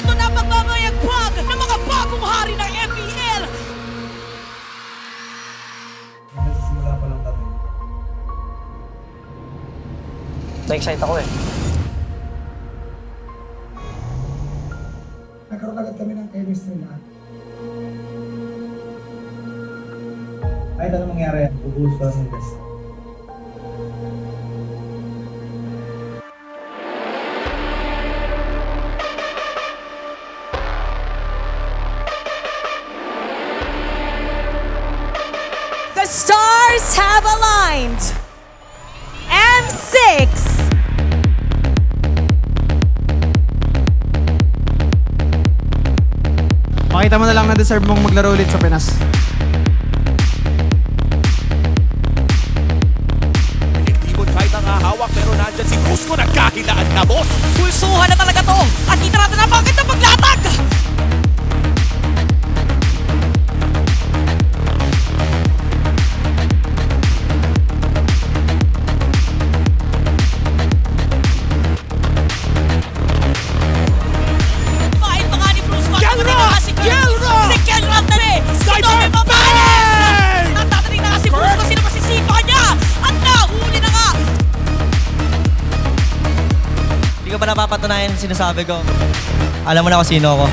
Ito na ang magmamayagpag ng mga bagong hari ng MPL. Nagsisimula pa lang kami. Na-excite ako eh. Nagkaroon agad kami ng chemistry na. Kahit ano mangyari, bubuhos ko lang ng best. Stars have aligned. M6 Pakita mo na lang na deserve mong maglaro ulit sa Pinas. Hindi mo try na hawak pero nandyan si Cusco nagkahinaan na boss. Pulsuhan na talaga to. At napapatunayan sinasabi ko. Alam mo na kung sino ako.